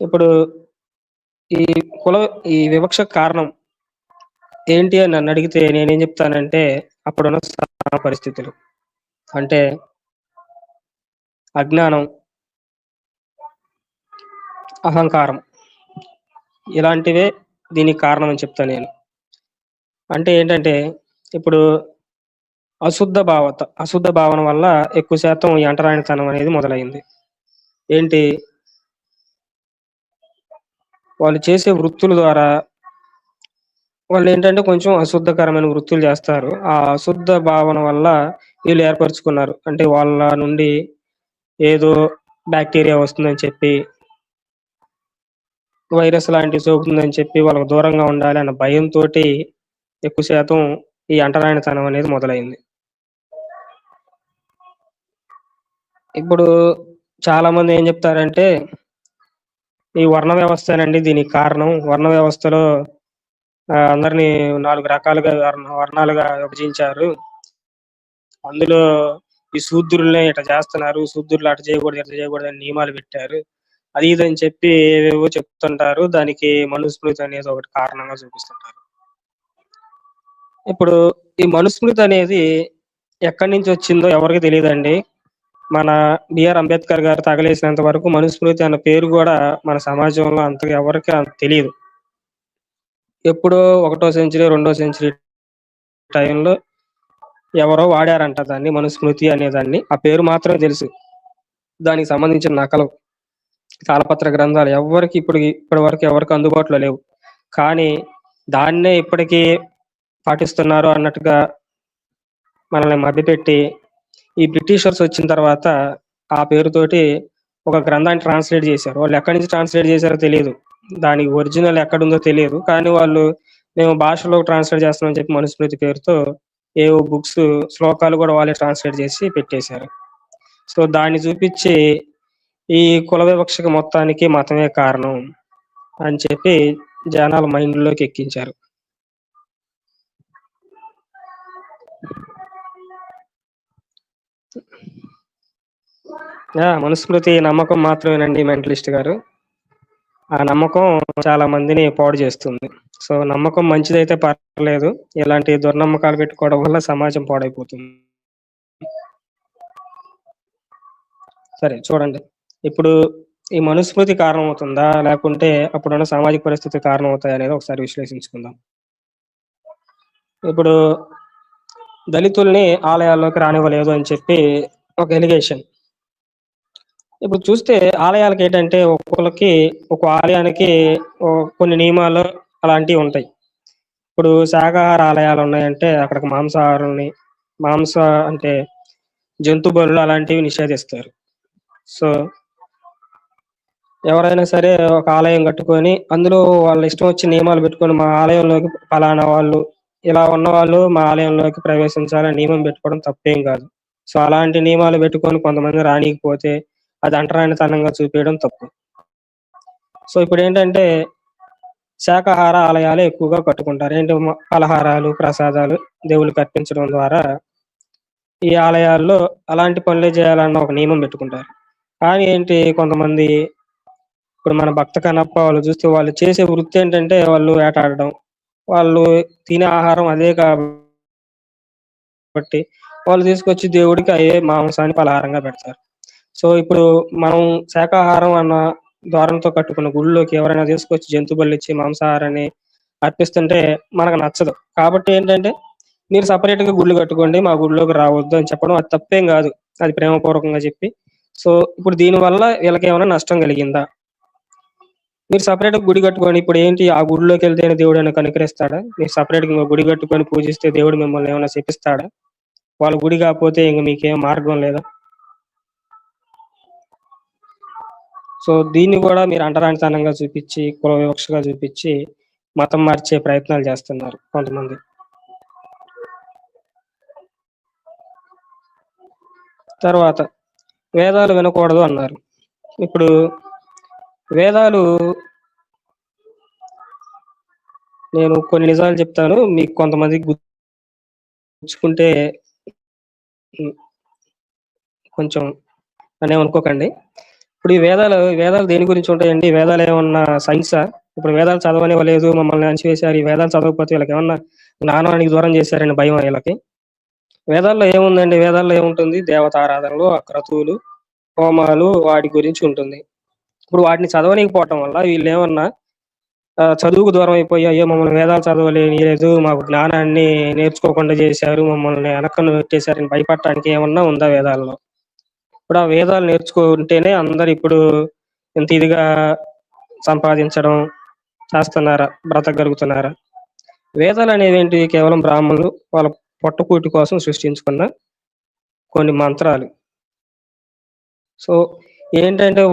ఇప్పుడు ఈ కుల ఈ వివక్ష కారణం ఏంటి అని నన్ను అడిగితే నేనేం చెప్తానంటే అప్పుడున్న పరిస్థితులు. అంటే అజ్ఞానం అహంకారం ఇలాంటివే దీనికి కారణం అని చెప్తాను నేను. అంటే ఏంటంటే ఇప్పుడు అశుద్ధ భావత అశుద్ధ భావన వల్ల ఎక్కువ శాతం ఈ అంటరానితనం అనేది మొదలైంది. ఏంటి? వాళ్ళు చేసే వృత్తుల ద్వారా వాళ్ళు ఏంటంటే కొంచెం అశుద్ధకరమైన వృత్తులు చేస్తారు. ఆ అశుద్ధ భావన వల్ల వీళ్ళు ఏర్పరచుకున్నారు. అంటే వాళ్ళ నుండి ఏదో బ్యాక్టీరియా వస్తుందని చెప్పి వైరస్ లాంటివి సోకుతుందని చెప్పి వాళ్ళకు దూరంగా ఉండాలి అన్న భయంతో ఎక్కువ శాతం ఈ అంటరాయనతనం అనేది మొదలైంది. ఇప్పుడు చాలా మంది ఏం చెప్తారంటే ఈ వర్ణ వ్యవస్థనండి దీనికి కారణం. వర్ణ వ్యవస్థలో అందరిని అందరినీ నాలుగు రకాలుగా వర్ణ- వర్ణాలుగా విభజించారు. అందులో ఈ శూద్రుల్ని ఇట్లా చేస్తున్నారు. శూద్రులు అట్లా చేయకూడదు ఇట్లా చేయకూడదు అని నియమాలు పెట్టారు. అది ఇది అని చెప్పి ఏవేవో చెప్తుంటారు. దానికి మనుస్మృతి అనేది ఒకటి కారణంగా చూపిస్తుంటారు. ఇప్పుడు ఈ మనుస్మృతి అనేది ఎక్కడి నుంచి వచ్చిందో ఎవరికి తెలియదండి. మన బిఆర్ అంబేద్కర్ గారు తగలేసినంత వరకు మనుస్మృతి అన్న పేరు కూడా మన సమాజంలో అంత ఎవరికి అంత తెలియదు ఎప్పుడో ఒకటో సెంచరీ రెండో సెంచరీ టైంలో ఎవరో వాడారంట దాన్ని మనుస్మృతి అనేదాన్ని. ఆ పేరు మాత్రమే తెలుసు. దానికి సంబంధించిన నకలు తాళపత్ర గ్రంథాలు ఎవరికి ఇప్పుడు ఇప్పటి వరకు ఎవరికి అందుబాటులో లేవు. కానీ దాన్నే ఇప్పటికీ పాటిస్తున్నారు అన్నట్టుగా మనల్ని మభ్యపెట్టి ఈ బ్రిటిషర్స్ వచ్చిన తర్వాత ఆ పేరుతోటి ఒక గ్రంథాన్ని ట్రాన్స్లేట్ చేశారు. వాళ్ళు ఎక్కడి నుంచి ట్రాన్స్లేట్ చేశారో తెలియదు. దానికి ఒరిజినల్ ఎక్కడుందో తెలియదు. కానీ వాళ్ళు మేము భాషలో ట్రాన్స్లేట్ చేస్తామని చెప్పి మనుస్మృతి పేరుతో ఏవో బుక్స్ శ్లోకాలు కూడా వాళ్ళే ట్రాన్స్లేట్ చేసి పెట్టేశారు. సో దాన్ని చూపించి ఈ కుల వివక్షకు మొత్తానికి మతమే కారణం అని చెప్పి జనాల మైండ్లోకి ఎక్కించారు. మనుస్మృతి నమ్మకం మాత్రమేనండి మెంటలిస్ట్ గారు. ఆ నమ్మకం చాలా మందిని పాడు చేస్తుంది. సో నమ్మకం మంచిదైతే పర్లేదు ఇలాంటి దుర్నమ్మకాలు పెట్టుకోవడం వల్ల సమాజం పాడైపోతుంది. సరే చూడండి. ఇప్పుడు ఈ మనుస్మృతి కారణమవుతుందా? లేకుంటే అప్పుడున్న సామాజిక పరిస్థితి కారణమవుతాయి అనేది ఒకసారి విశ్లేషించుకుందాం. ఇప్పుడు దళితుల్ని ఆలయాల్లోకి రానివ్వలేదు అని చెప్పి ఒక ఎలిగేషన్. ఇప్పుడు చూస్తే ఆలయాలకి ఏంటంటే ఒక్కొక్కరికి ఒక ఆలయానికి కొన్ని నియమాలు అలాంటివి ఉంటాయి. ఇప్పుడు శాకాహార ఆలయాలు ఉన్నాయంటే అక్కడికి మాంసాహారుల్ని మాంస అంటే జంతు బరులు అలాంటివి నిషేధిస్తారు. సో ఎవరైనా సరే ఒక ఆలయం కట్టుకొని అందులో వాళ్ళ ఇష్టం వచ్చి నియమాలు పెట్టుకొని మా ఆలయంలోకి ఫలానా వాళ్ళు ఇలా ఉన్న వాళ్ళు మా ఆలయంలోకి ప్రవేశించాలని నియమం పెట్టుకోవడం తప్పేం కాదు. సో అలాంటి నియమాలు పెట్టుకొని కొంతమంది రానికపోతే అది అంటరానితనంగా చూపించడం తప్పు. సో ఇప్పుడు ఏంటంటే శాకాహార ఆలయాలు ఎక్కువగా కట్టుకుంటారు. ఏంటి ఫలహారాలు ప్రసాదాలు దేవుళ్ళకి అర్పించడం ద్వారా ఈ ఆలయాల్లో అలాంటి పనులే చేయాలన్న ఒక నియమం పెట్టుకుంటారు. కానీ ఏంటి కొంతమంది ఇప్పుడు మన భక్త కనప్ప వాళ్ళు చూస్తే వాళ్ళు చేసే వృత్తి ఏంటంటే వాళ్ళు వేటాడడం వాళ్ళు తినే ఆహారం అదే కాబట్టి వాళ్ళు తీసుకొచ్చి దేవుడికి అయ్యే మాంసాన్ని పలహారంగా పెడతారు. సో ఇప్పుడు మనం శాకాహారం అన్న ద్వారంతో కట్టుకున్న గుళ్ళలోకి ఎవరైనా తీసుకొచ్చి జంతు బలి ఇచ్చి మాంసాహారాన్ని అర్పిస్తుంటే మనకు నచ్చదు. కాబట్టి ఏంటంటే మీరు సపరేట్గా గుళ్ళు కట్టుకోండి మా గుడిలోకి రావద్దు అని చెప్పడం అది తప్పేం కాదు. అది ప్రేమపూర్వకంగా చెప్పి. సో ఇప్పుడు దీని వల్ల వీళ్ళకి ఏమైనా నష్టం కలిగిందా? మీరు సపరేట్ గుడి కట్టుకొని ఇప్పుడు ఏంటి ఆ గుడిలోకి వెళ్తేనే దేవుడు అని కనుకరిస్తాడా? మీరు సపరేట్గా గుడి కట్టుకొని పూజిస్తే దేవుడు మిమ్మల్ని ఏమైనా చెప్పిస్తాడా వాళ్ళ గుడి కాకపోతే ఇంక మీకేం మార్గం లేదా? సో దీన్ని కూడా మీరు అంటరానితనంగా చూపించి కుల వివక్షగా చూపించి మతం మార్చే ప్రయత్నాలు చేస్తున్నారు కొంతమంది. తర్వాత వేదాలు వినకూడదు అన్నారు. ఇప్పుడు వేదాలు నేను కొన్ని నిజాలు చెప్తాను మీకు కొంతమంది గుర్చుకుంటే కొంచెం అనే అనుకోకండి. ఇప్పుడు ఈ వేదాలు వేదాలు దేని గురించి ఉంటాయండి? వేదాలు ఏమన్నా సైన్సా ఇప్పుడు వేదాలు చదవనివ్వలేదు మమ్మల్ని అణచివేశారు. ఈ వేదాలు చదవకపోతే వీళ్ళకి ఏమన్నా జ్ఞానానికి దూరం చేశారని భయం వీళ్ళకి? వేదాల్లో ఏముందండి? వేదాల్లో ఏముంటుంది? దేవతారాధనలు క్రతువులు హోమాలు వాటి గురించి ఉంటుంది. ఇప్పుడు వాటిని చదవనీకపోవటం వల్ల వీళ్ళు ఏమన్నా చదువుకు దూరం అయిపోయి అయ్యో మమ్మల్ని వేదాలు చదవలేదు మాకు జ్ఞానాన్ని నేర్చుకోకుండా చేశారు మమ్మల్ని వెనకను పెట్టేశారని భయపడటానికి ఏమన్నా ఉందా వేదాల్లో? ఇప్పుడు ఆ వేదాలు నేర్చుకుంటేనే అందరు ఇప్పుడు ఇంత ఇదిగా సంపాదించడం చేస్తున్నారా బ్రతకగలుగుతున్నారా? వేదాలు అనేవి ఏంటి కేవలం బ్రాహ్మణులు వాళ్ళ పొట్టకూటి కోసం సృష్టించుకున్న కొన్ని మంత్రాలు. సో ఏంటంటే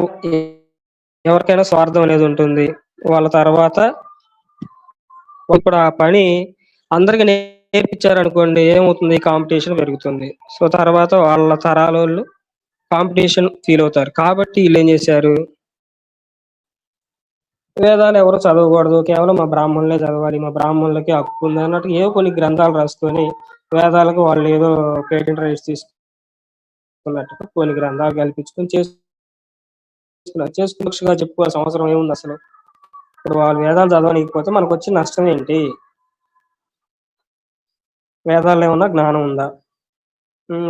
ఎవరికైనా స్వార్థం అనేది ఉంటుంది. వాళ్ళ తర్వాత ఇప్పుడు ఆ పని అందరికి నేర్పించారు అనుకోండి ఏమవుతుంది? కాంపిటీషన్ పెరుగుతుంది. సో తర్వాత వాళ్ళ తరాల వాళ్ళు కాంపిటీషన్ ఫీల్ అవుతారు. కాబట్టి వీళ్ళు ఏం చేశారు? వేదాలు ఎవరు చదవకూడదు. కేవలం మా బ్రాహ్మణులే చదవాలి. మా బ్రాహ్మణులకి హక్కు ఉంది అన్నట్టు ఏవో కొన్ని గ్రంథాలు రాసుకొని వేదాలకు వాళ్ళు ఏదో పేటెంట్ రైట్స్ తీసుకున్నట్టు కొన్ని గ్రంథాలు కల్పించుకొని చేసుకున్నారు. చేసుకున్నట్టుగా చెప్పుకోవాల్సిన అవసరం ఏముంది అసలు? ఇప్పుడు వాళ్ళు వేదాలు చదవనీకపోతే మనకు వచ్చే నష్టం ఏంటి? వేదాల్లో ఏమన్నా జ్ఞానం ఉందా?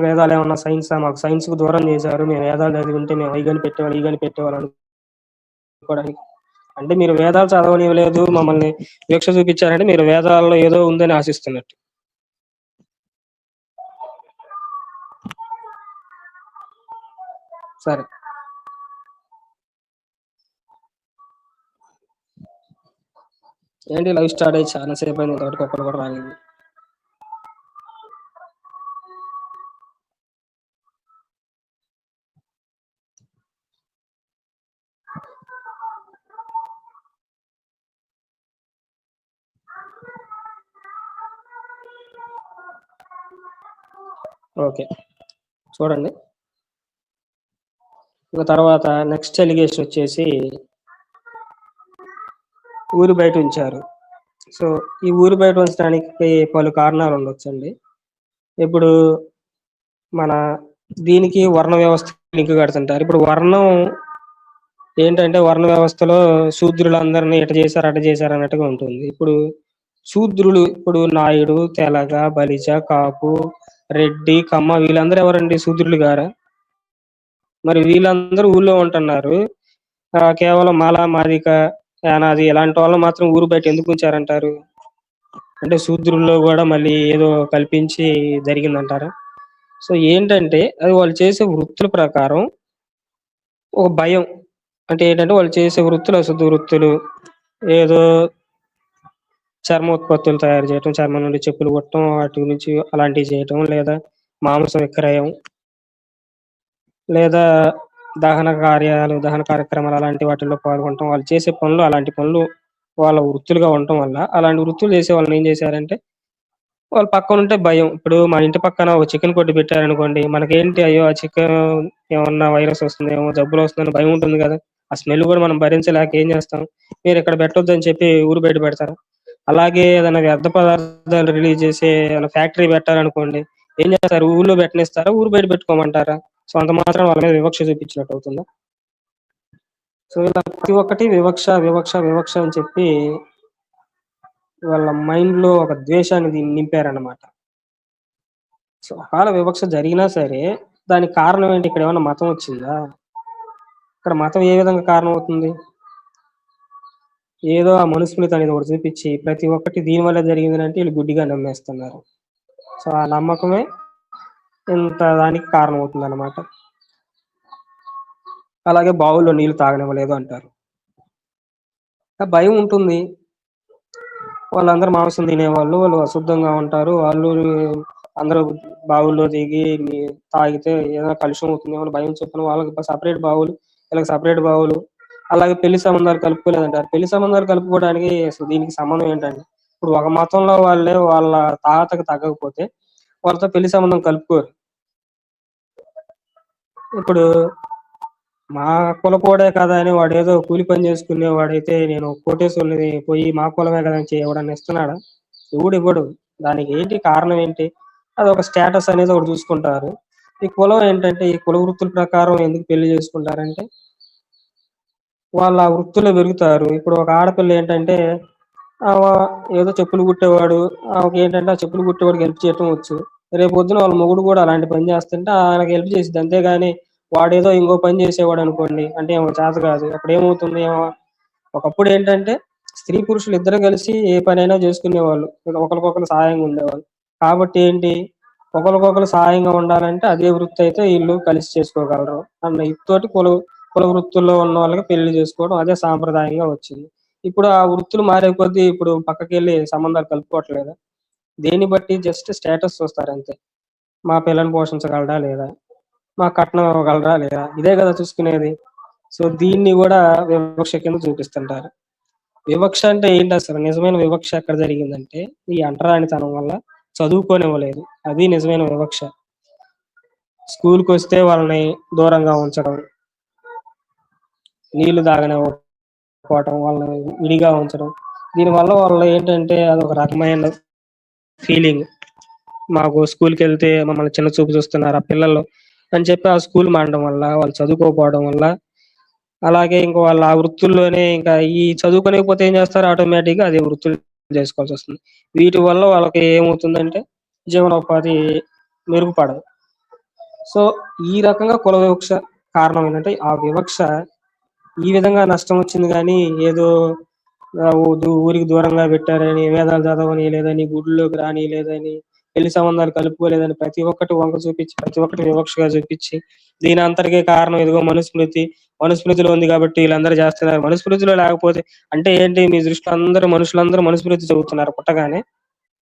వేదాలు ఏమన్నా సైన్స్ మాకు సైన్స్కు దూరం చేశారు. మేము వేదాలు చదివి ఉంటే మేము ఐగని పెట్టేవాళ్ళు ఈగని పెట్టేవాళ్ళు అనుకోవడానికి. అంటే మీరు వేదాలు చదవనివ్వలేదు మమ్మల్ని వివక్ష చూపించారంటే మీరు వేదాల్లో ఏదో ఉందని ఆశిస్తున్నట్టు. సరే. ఏంటి లైవ్ స్టార్ట్ అయ్యి చాలా సేపు అయింది ఇంతవరకు కూడా రాలేదు. ఓకే. చూడండి. ఇంకా తర్వాత నెక్స్ట్ ఎలిగేషన్ వచ్చేసి ఊరు బయట ఉంచారు. సో ఈ ఊరు బయట ఉంచడానికి పలు కారణాలు ఉండొచ్చండి. ఇప్పుడు మన దీనికి వర్ణ వ్యవస్థ లింక్ కడుతుంటారు. ఇప్పుడు వర్ణం ఏంటంటే వర్ణ వ్యవస్థలో శూద్రులందరినీ ఇట చేశారు అట చేశారు అన్నట్టుగా ఉంటుంది. ఇప్పుడు శూద్రులు ఇప్పుడు నాయుడు తెలగ బలిజ కాపు రెడ్డి కమ్మ వీళ్ళందరూ ఎవరండి? శూద్రులు గారా? మరి వీళ్ళందరూ ఊళ్ళో ఉంటున్నారు. ఆ, కేవలం మాల మాదిక యానాది ఇలాంటి వాళ్ళు మాత్రం ఊరు బయట ఎందుకు ఉంచారంటారు? అంటే శూద్రుల్లో కూడా మళ్ళీ ఏదో కల్పించి జరిగిందంటారా? సో ఏంటంటే అది వాళ్ళు చేసే వృత్తుల ప్రకారం ఒక భయం. అంటే ఏంటంటే వాళ్ళు చేసే వృత్తులు అశుద్ధ వృత్తులు ఏదో చర్మ ఉత్పత్తులు తయారు చేయటం చర్మం నుండి చెప్పులు కుట్టడం వాటి గురించి అలాంటివి చేయటం లేదా మాంసం విక్రయం లేదా దహన కార్యాలు దహన కార్యక్రమాలు అలాంటి వాటిల్లో పాల్గొనటం వాళ్ళు చేసే పనులు అలాంటి పనులు వాళ్ళ వృత్తులుగా ఉండటం వల్ల అలాంటి వృత్తులు చేసే వాళ్ళని ఏం చేశారంటే వాళ్ళు పక్కన ఉంటే భయం. ఇప్పుడు మా ఇంటి పక్కన ఒక చికెన్ కొట్టి పెట్టారనుకోండి మనకేంటి అయ్యో ఆ చికెన్ ఏమన్నా వైరస్ వస్తుందేమో జబ్బులు వస్తుందని భయం ఉంటుంది కదా ఆ స్మెల్ కూడా మనం భరించలేక ఏం చేస్తాం? మీరు ఇక్కడ పెట్టొద్దు అని చెప్పి ఊరు బయట పెడతారు. అలాగే ఏదైనా వ్యర్థ పదార్థాలు రిలీజ్ చేసే ఏదైనా ఫ్యాక్టరీ పెట్టాలనుకోండి ఏం చేస్తారు? ఊళ్ళో పెట్టనిస్తారా? ఊరు బయట పెట్టుకోమంటారా? సో అంత మాత్రం వాళ్ళ మీద వివక్ష చూపించినట్టు అవుతుందా? సో ఇలా ప్రతి ఒక్కటి వివక్ష వివక్ష వివక్ష అని చెప్పి వాళ్ళ మైండ్లో ఒక ద్వేషాన్ని నింపారన్నమాట. సో ఒకవేళ వివక్ష జరిగినా సరే దానికి కారణం ఏంటి? ఇక్కడ ఏమైనా మతం వచ్చిందా? ఇక్కడ మతం ఏ విధంగా కారణం అవుతుంది ఏదో ఆ మనుస్మృతి అనేది ఒకటి చూపించి ప్రతి ఒక్కటి దీని వల్ల జరిగింది అంటే వీళ్ళు గుడ్డిగా నమ్మేస్తున్నారు. సో ఆ నమ్మకమే ఇంత దానికి కారణం అవుతుంది అనమాట అలాగే బావుల్లో నీళ్ళు తాగనివ్వలేదు అంటారు. భయం ఉంటుంది. వాళ్ళందరూ మాంసం తినేవాళ్ళు వాళ్ళు అశుద్ధంగా ఉంటారు. వాళ్ళు అందరూ బావుల్లో దిగి తాగితే ఏదైనా కలుషం అవుతుంది అని భయం చెప్పిన వాళ్ళకి సపరేట్ బావులు వీళ్ళకి సపరేట్ బావులు అలాగే పెళ్ళి సంబంధాలు కలుపుకోలేదంటారు. పెళ్ళి సంబంధాలు కలుపుకోవడానికి అసలు దీనికి సంబంధం ఏంటంటే ఇప్పుడు ఒక మతంలో వాళ్ళే వాళ్ళ తాతకు తగ్గకపోతే వాళ్ళతో పెళ్ళి సంబంధం కలుపుకోరు. ఇప్పుడు మా కులపోడే కదా అని వాడు ఏదో కూలి పని చేసుకునే వాడైతే నేను కోటేశ్వరుని పోయి మా కులమే కదా అని ఎవడన్నా ఇస్తున్నాడా? ఎవడు ఇవ్వడు. దానికి ఏంటి కారణం ఏంటి? అది ఒక స్టేటస్ అనేది ఒకటి చూసుకుంటారు. ఈ కులం ఏంటంటే ఈ కుల వృత్తుల ప్రకారం ఎందుకు పెళ్ళి చేసుకుంటారంటే వాళ్ళు ఆ వృత్తిలో పెరుగుతారు. ఇప్పుడు ఒక ఆడపిల్ల ఏంటంటే ఏదో చెప్పులు కుట్టేవాడు ఆమెకేంటంటే ఆ చెప్పులు కుట్టేవాడికి హెల్ప్ చేయటం వచ్చు. రేపు పొద్దున వాళ్ళ మొగుడు కూడా అలాంటి పని చేస్తుంటే ఆయనకి హెల్ప్ చేసింది అంతేగాని వాడేదో ఇంకో పని చేసేవాడు అనుకోండి అంటే ఏమో చేత కాదు అప్పుడు ఏమవుతుంది ఏమో ఒకప్పుడు ఏంటంటే స్త్రీ పురుషులు ఇద్దరు కలిసి ఏ పనైనా చేసుకునేవాళ్ళు. ఒకరికొకరు సహాయంగా ఉండేవాళ్ళు. కాబట్టి ఏంటి ఒకరికొకరు సహాయంగా ఉండాలంటే అదే వృత్తి అయితే వీళ్ళు కలిసి చేసుకోగలరు. అన్న ఇతోటి కుల కుల వృత్తుల్లో ఉన్న వాళ్ళకి పెళ్ళి చేసుకోవడం అదే సాంప్రదాయంగా వచ్చింది. ఇప్పుడు ఆ వృత్తులు మారే కొద్దీ ఇప్పుడు పక్కకి వెళ్ళి సంబంధాలు కలుపుకోవట్లేదా? దేన్ని బట్టి జస్ట్ స్టేటస్ చూస్తారు అంతే మా పిల్లని పోషించగలరా లేదా? మా కట్నం ఇవ్వగలరా లేదా? ఇదే కదా చూసుకునేది. సో దీన్ని కూడా వివక్ష కింద చూపిస్తుంటారు. వివక్ష అంటే ఏంటి అసలు నిజమైన వివక్ష ఎక్కడ జరిగిందంటే ఈ అంటరానితనం వల్ల చదువుకోనివ్వలేదు. అది నిజమైన వివక్ష. స్కూలుకొస్తే వాళ్ళని దూరంగా ఉంచడం. నీళ్ళు తాగనివ్వకపోవటం, వాళ్ళని విడిగా ఉంచడం. దీనివల్ల వాళ్ళు ఏంటంటే అదొక రకమైన ఫీలింగ్. మాకు స్కూలుకెళ్తే మమ్మల్ని చిన్న చూపు చూస్తున్నారు ఆ పిల్లలు అని చెప్పి ఆ స్కూల్ మానడం వల్ల, వాళ్ళు చదువుకోకపోవడం వల్ల అలాగే ఇంకా వాళ్ళ ఆ వృత్తుల్లోనే ఇంకా ఈ చదువుకోలేకపోతే ఏం చేస్తారు ఆటోమేటిక్‌గా అదే వృత్తులు చేసుకోవాల్సి వస్తుంది వీటి వల్ల వాళ్ళకి ఏమవుతుందంటే జీవనోపాధి మెరుగుపడదు. సో ఈ రకంగా కుల వివక్ష కారణం ఏంటంటే ఆ వివక్ష ఈ విధంగా నష్టం వచ్చింది కానీ ఏదో ఊరికి దూరంగా పెట్టారని, వేదాలు చదవని లేదని, గుడిలోకి రాని లేదని పెళ్ళి సంబంధాలు కలుపుకోలేదని ప్రతి ఒక్కటి వంక చూపించి, ప్రతి ఒక్కటి వివక్షగా చూపించి దీని అంతటికి కారణం ఇదిగో మనుస్మృతి. మనుస్మృతిలో ఉంది కాబట్టి వీళ్ళందరూ చేస్తున్నారు. మనుస్మృతిలో లేకపోతే అంటే ఏంటి మీ దృష్టిలో అందరూ మనుషులందరూ మనుస్మృతి చదువుతున్నారు పుట్టగానే.